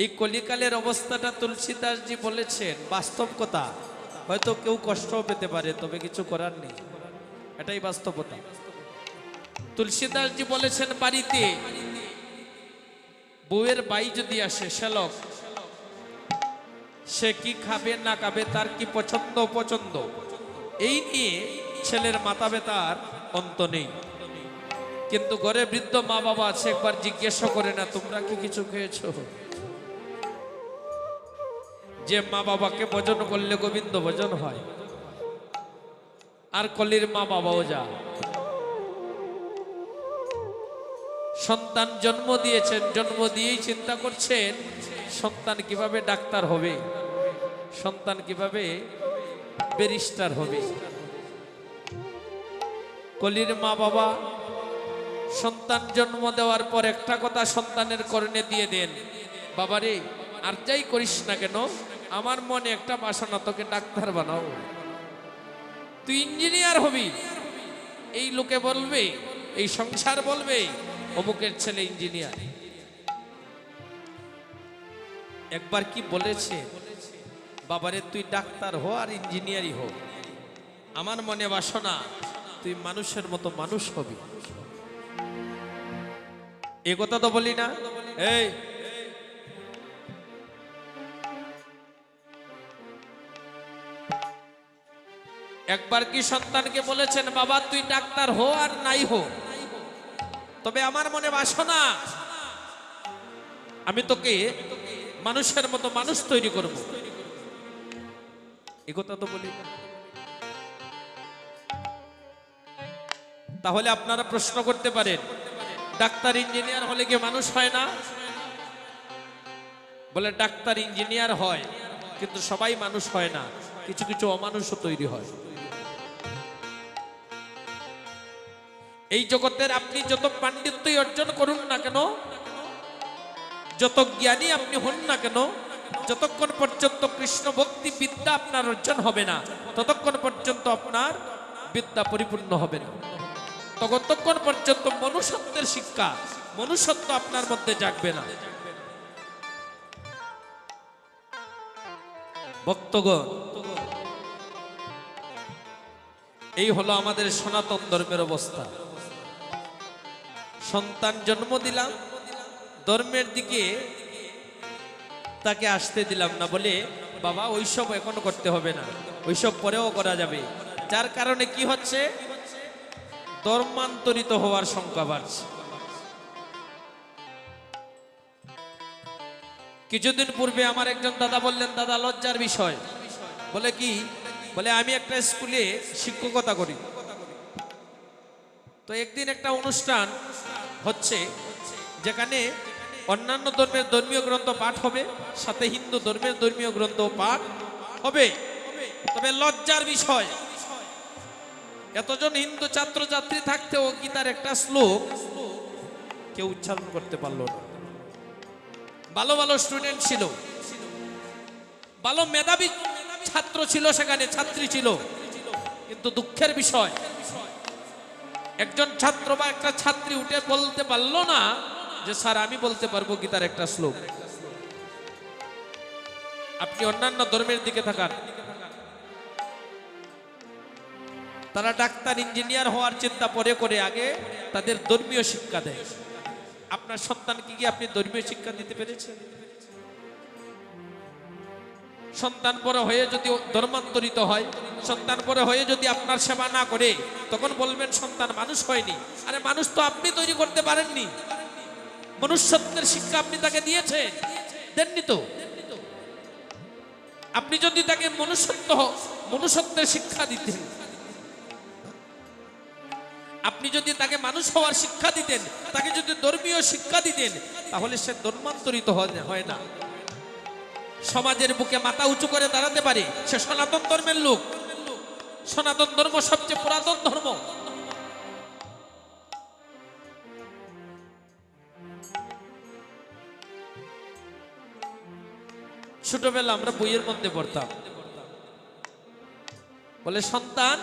এই কলিকালের অবস্থাটা তুলসীদাসজি বলেছেন, বাস্তব কথা। হয়তো কেউ কষ্টও পেতে পারে, তবে কিছু করার নেই। এটাই বাস্তবতা। তুলসীদাসজি বলেছেন, বাড়িতে বউয়ের বাই যদি আসে, শ্যালক, সে কি খাবে না খাবে, তার কি পছন্দ পছন্দ এই নিয়ে ছেলের মাথা ব্যথার অন্ত নেই। কিন্তু ঘরে বৃদ্ধ মা বাবা আছে, একবার জিজ্ঞেস করে না, তোমরা কি কিছু খেয়েছো? যে মা বাবাকে ভজন করলে গোবিন্দ ভজন হয়। আর কলির মা বাবাও যা সন্তান জন্ম দিয়েছেন, জন্ম দিয়েই চিন্তা করছেন, সন্তান কীভাবে ডাক্তার হবে? সন্তান কীভাবে ব্যারিস্টার হবে? কলির মা বাবা সন্তান জন্ম দেওয়ার পর একটা কথা সন্তানের করণে দিয়ে দেন, বাবারে, আর যাই করিস না কেন? আমার মনে একটা বাসনা, তোকে ডাক্তার বানাও তুই ইঞ্জিনিয়ার হবি। এই লোকে বলবে, এই সংসার বলবে, অমুকের ছেলে ইঞ্জিনিয়ার। একবার কি বলেছে, বাবারে, তুই ডাক্তার হো আর ইঞ্জিনিয়ারই হো। আমার মনে বাসনা, তুই মানুষের মতো মানুষ হবি। এ কথা তো বলি না। এই একবার কি সন্তানকে বলেছেন, বাবা, তুই ডাক্তার হো আর নাই হো? তবে আমার মনে বাসনা, আমি তোকে মানুষের মতো মানুষ তৈরি করব। এ কথা তো বলি। তাহলে আপনারা প্রশ্ন করতে পারেন, ডাক্তার, ইঞ্জিনিয়ার হলে কি মানুষ হয় না? বলে, ডাক্তার, ইঞ্জিনিয়ার হয়, কিন্তু সবাই মানুষ হয় না, কিছু কিছু অমানুষও তৈরি হয়। এই জগতের আপনি যত পাণ্ডিত্যই অর্জন করুন না কেন, যত জ্ঞানী আপনি হন না কেন, যতক্ষণ পর্যন্ত কৃষ্ণ ভক্তি বিদ্যা আপনার অর্জন হবে না, ততক্ষণ পর্যন্ত আপনার বিদ্যা পরিপূর্ণ হবে না। ততক্ষণ পর্যন্ত মনুষ্যত্বের শিক্ষা, মনুষ্যত্ব আপনার মধ্যে জাগবে না। ভক্তগণ, এই হলো আমাদের সনাতন ধর্মের অবস্থা। সন্তান জন্ম দিলাম, ধর্মের দিকে তাকে আসতে দিলাম না বলে, বাবা, ওইসব এখনও করতে হবে না, ওইসব পরেও করা যাবে। যার কারণে কি হচ্ছে? ধর্মান্তরিত হওয়ার সংখ্যা বাড়ছে। কিছুদিন পূর্বে আমার একজন দাদা বললেন, দাদা, লজ্জার বিষয়। বলে কি? বলে, আমি একটা স্কুলে শিক্ষকতা করি। তো একদিন একটা অনুষ্ঠান হচ্ছে, যেখানে অন্যান্য ধর্মের ধর্মীয় গ্রন্থ পাঠ হবে, সাথে হিন্দু ধর্মের ধর্মীয় গ্রন্থ পাঠ হবে। তবে লজ্জার বিষয়, এতজন হিন্দু ছাত্র ছাত্রছাত্রী থাকতেও গীতার একটা শ্লোক কেউ উচ্চারণ করতে পারল না। ভালো ভালো স্টুডেন্ট ছিল, ভালো মেধাবী ছাত্র ছিল সেখানে, ছাত্রী ছিল। কিন্তু দুঃখের বিষয় একজন ছাত্র বা একটা ছাত্রী উঠে বলতে পারল না যে, স্যার, আমি বলতে পারব গীতার একটা শ্লোক। আপনি অন্যান্য ধর্মের দিকে থাকান। তারা ডাক্তার, ইঞ্জিনিয়ার হওয়ার চিন্তা পরে করে আগে তাদের ধর্মীয় শিক্ষা দেয়। আপনার সন্তানকে কি আপনি ধর্মীয় শিক্ষা দিতে পেরেছেন? সন্তান বড় হয়ে যদি ধর্মান্তরিত হয় সন্তান বড় হয়ে যদি আপনার সেবা না করে, তখন বলবেন সন্তান মানুষ হয়নি। আরে মানুষ তো আপনি তৈরি করতে পারেননি। মনুষ্যত্বের শিক্ষা আপনি তাকে দিয়েছেন। দেননি তো? আপনি যদি তাকে মনুষ্যত্ব, মনুষ্যত্বের শিক্ষা দিতেন, আপনি যদি তাকে মানুষ হওয়ার শিক্ষা দিতেন, তাকে যদি ধর্মীয় শিক্ষা দিতেন, তাহলে সে ধর্মান্তরিত হয় না। সমাজের বুকে মাথা উঁচু করে দাঁড়াতে পারে। সে সনাতন ধর্মের লোক। সনাতন ধর্ম সবচেয়ে পুরাতন ধর্ম। ছোটবেলা আমরা বইয়ের মধ্যে পড়তাম। বলে, সন্তান,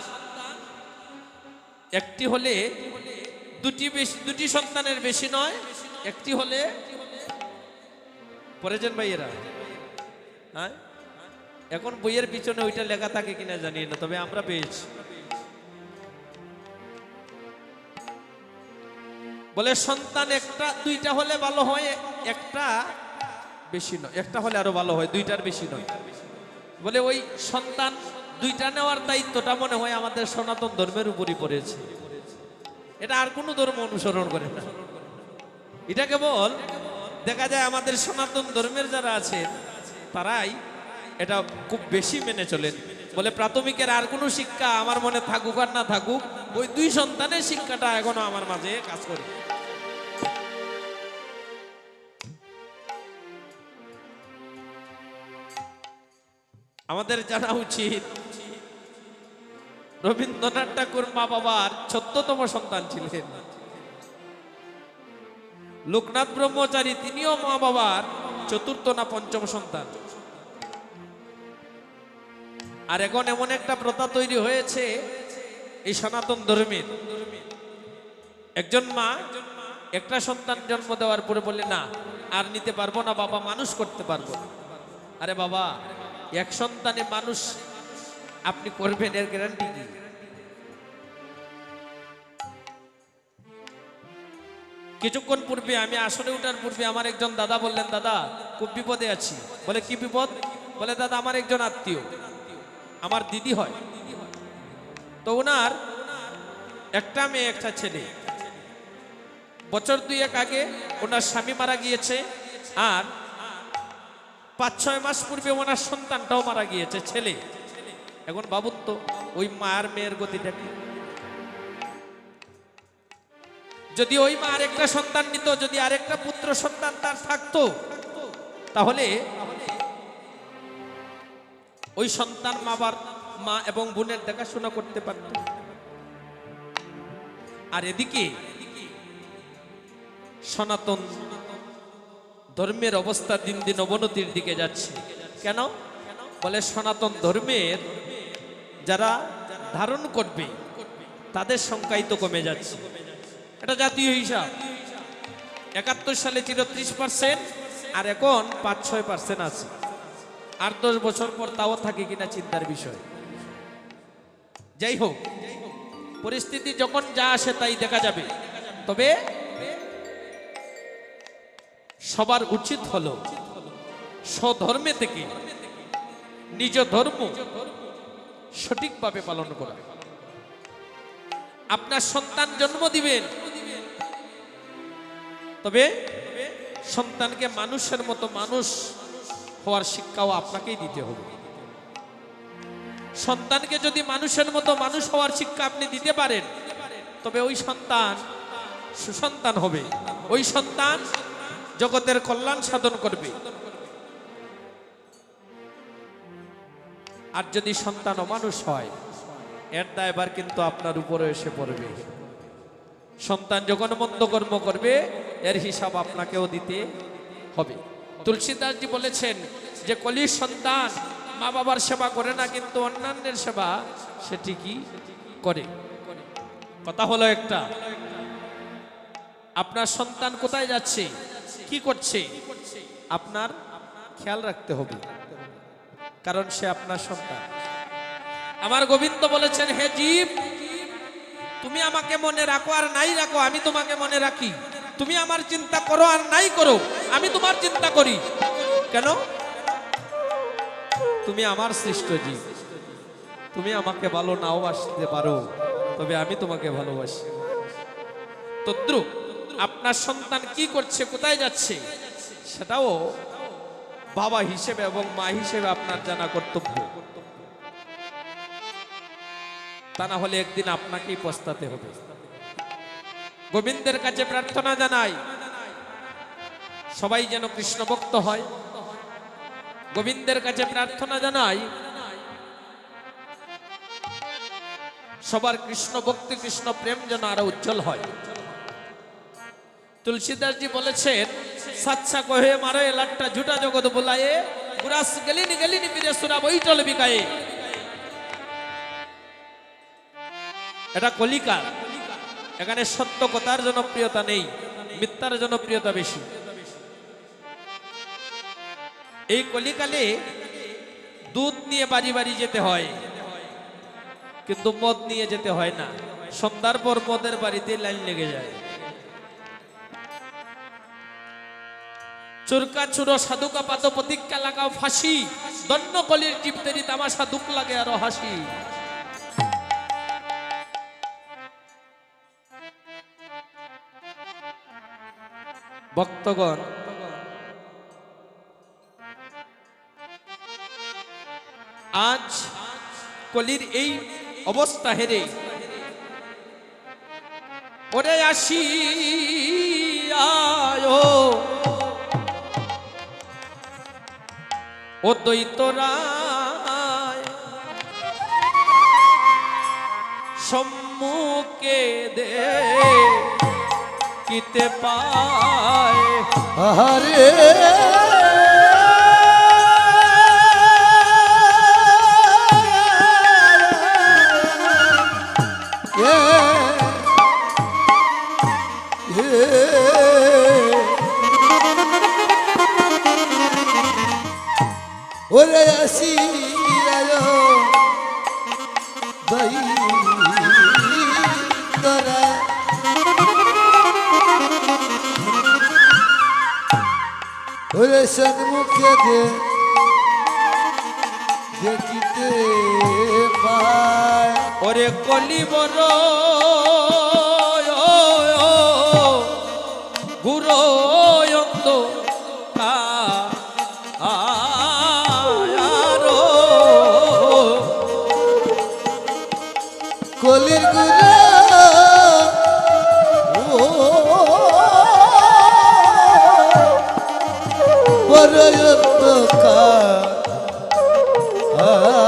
একটি হলে দুটি বেশি, দুটি সন্তানের বেশি নয়, একটি হলে পড়েছেন ভাইয়েরা। হ্যাঁ? এখন বইয়ের পিছনে ওইটা লেখা থাকে কিনা জানি না, তবে আমরা পেয়েছি। বলে, সন্তান একটা, দুইটা হলে ভালো হয়, একটা বেশি নয়। একটা হলে আরও ভালো হয়, দুইটার বেশি নয়। বলে, ওই সন্তান দুইটা নেওয়ার দায়িত্বটা মনে হয় আমাদের সনাতন ধর্মের উপরই পড়েছে। এটা আর কোনো ধর্ম অনুসরণ করে না। এটা কেবল দেখা যায় আমাদের সনাতন ধর্মের যারা আছেন, তারাই এটা খুব বেশি মেনে চলেন। বলে প্রাথমিকের আর কোনো শিক্ষা আমার মনে থাকুক আর না থাকুক, ওই দুই সন্তানের শিক্ষাটা এখনও আমার মাঝে কাজ করে। আমাদের জানা উচিত, রবীন্দ্রনাথ ঠাকুর মা বাবার চোদ্দতম সন্তান ছিলেন। লোকনাথ ব্রহ্মচারী তিনিও মা বাবার চতুর্থ না পঞ্চম সন্তান। আর এখন এমন একটা প্রথা তৈরি হয়েছে এই সনাতন ধর্মের। একজন মা একটা সন্তান জন্ম দেওয়ার পরে বলে না, আর নিতে পারব না, বাবা মানুষ করতে পারব আরে বাবা, এক সন্তানে মানুষ আপনি করবেন, এর গ্যারান্টি কি? কিছুক্ষণ পূর্বে, আমি আসলে ওঠার পূর্বে আমার একজন দাদা বললেন, দাদা, খুব বিপদে আছি। বলে, কি বিপদ? বলে, দাদা, আমার একজন আত্মীয়। আমার দিদি হয়। তো ওনার একটা মেয়ে, একটা ছেলে। বছর দুয়েক আগে ওনার স্বামী মারা গিয়েছে আর পাঁচ, ছয় মাস পূর্বে ওনার সন্তানটাও মারা গিয়েছে, ছেলে। এখন বাবুর তো ওই মায়ের মেয়ের গতিটা কি যদি ওই মা আরেকটা সন্তান নিত, যদি আরেকটা পুত্র সন্তান তার থাকতো, তাহলে ওই সন্তান মাবার মা এবং বোনের দেখাশোনা করতে পারত আর এদিকে সনাতন ধর্মের অবস্থা দিন দিন অবনতির দিকে যাচ্ছে। কেন? বলে সনাতন ধর্মের যারা ধারণ করবে, তাদের সংখ্যাই তো কমে যাচ্ছে। এটা জাতীয় হিসাব। একাত্তর সালে ছিল ত্রিশ পার্সেন্ট আর এখন পাঁচ ছয় পার্সেন্ট আছে। আর দশ বছর পর তাও থাকে কিনা চিন্তার বিষয়। যাই হোক পরিস্থিতি যখন যা আসে তাই দেখা যাবে। তবে সবার উচিত হলো স্বধর্মে থেকে নিজ ধর্ম সঠিকভাবে পালন করা। আপনার সন্তান জন্ম দিবেন। তবে সন্তানকে মানুষের মতো মানুষ হওয়ার শিক্ষাও আপনাকেই দিতে হবে। সন্তানকে যদি মানুষের মতো মানুষ হওয়ার শিক্ষা আপনি দিতে পারেন, তবে ওই সন্তান সুসন্তান হবে। ওই সন্তান জগতের কল্যাণ সাধন করবে। আর যদি সন্তান অমানুষ হয়, এর দায়বার কিন্তু আপনার উপরে এসে পড়বে। সন্তান যখন মন্দ কর্ম করবে, এর হিসাব আপনাকেও দিতে হবে। তুলসীদাসজি বলেছেন যে কলির সন্তান মা বাবার সেবা করে না, কিন্তু অন্যান্যের সেবা সে ঠিকই করে। কথা হলো একটা। আপনার সন্তান কোথায় যাচ্ছে? কি করছে? আপনার খেয়াল রাখতে হবে, কারণ সে আপনার সন্তান। আমার গোবিন্দ বলেছেন, হে জীব, তুমি আমাকে মনে রাখো আর নাই রাখো, আমি তোমাকে মনে রাখি। তুমি আমার চিন্তা করো আর নাই করো, আমি তোমার চিন্তা করি। কেন? তুমি আমার সৃষ্ট জীব। তুমি আমাকে ভালো নাও বাসতে পারো, তবে আমি তোমাকে ভালোবাসি। তদ্রুপ, আপনার সন্তান কি করছে, কোথায় যাচ্ছে? সেটাও বাবা হিসেবে এবং মা হিসেবে আপনার জানা কর্তব্য। তা না হলে একদিন আপনাকেই পস্তাতে হবে। গোবিন্দের কাছে প্রার্থনা জানাই। সবাই যেন কৃষ্ণ ভক্ত হয়। গোবিন্দের কাছে প্রার্থনা জানাই। সবার কৃষ্ণ ভক্তি, কৃষ্ণ প্রেম যেন আরও উজ্জ্বল হয়। তুলসীদাসজি বলেছেন সাচ্চা কহে মারে, লাট্টা ঝুটা জগৎ বোলায়ে, গুরাস গেলিনি গেলিনি বীরে সুরা বৈটল বিকায়ে। এটা কলিকাল এখানে সত্য কথার জনপ্রিয়তা নেই, মিথ্যার জনপ্রিয়তা বেশি। এই কলিকালে দুধ নিয়ে বাড়ি বাড়ি যেতে হয়, কিন্তু মদ নিয়ে যেতে হয় না। সন্ধ্যার পর মদের বাড়িতে লাইন লেগে যায়। চুরকা চুরো সাধুকা পাত প্রতিজ্ঞা লাগাও ফাঁসি দন্য কলির টিপতেরি তামাশা দুঃখ লাগে আরও হাসি। ভক্তগণ। আজ কলির এই অবস্থা হেরে। ওরে আসি আয়ো ও দৈতরায় সম্মুখে দে। কিতে পায়। এ, ওরে আসি। ওরে সন্মুখে দে দেখিতে পায়। ওরে কলিবর গুরো ওই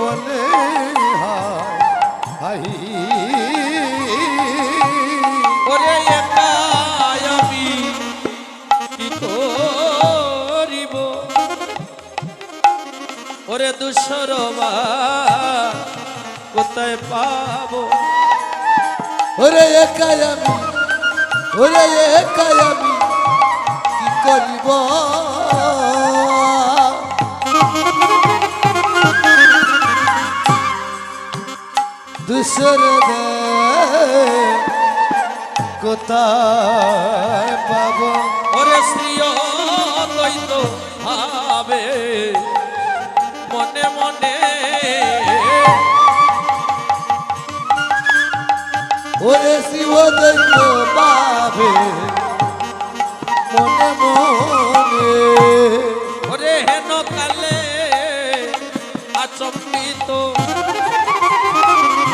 বলে হাই ওরে একাই আমি কি করিব? ওরে দুসরবা কোথায় পাবো? ওরে একাই আমি, ওরে একাই আমি কি করিব? দুসর কোথায় পাবো। ওরে শ্রীয় দ্বৈত ভাবে মনে মনে। ওরে শিব দৈত্য পাবে মনে মনে। ওরে হেন কালে আচম্বিত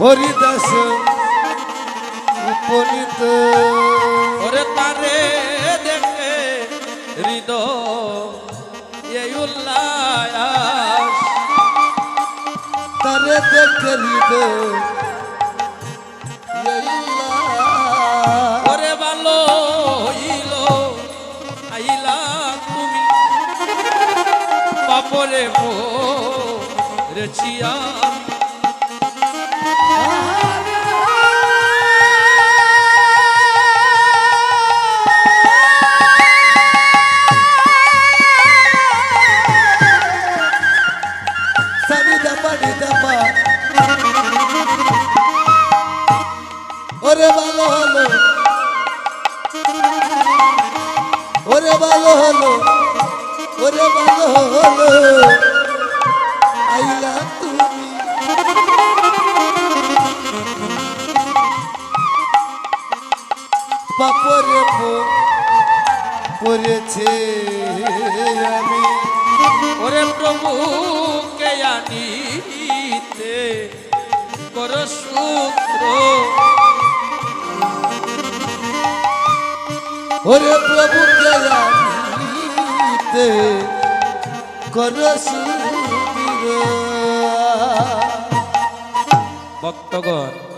হরিদাস উপনীত। ওরে তারে দেখে হৃদয় উল্লাস। তারে দেখে হৃদয় ওরে ভালো হইল আইলা তুমি। বাপরে রেছিয়া পাপরে পড়েছে আমি। ওরে প্রভু কে আনিতে কর সূত্র ওরে প্রভু জয়ানিতে করসুবির ভক্তগণ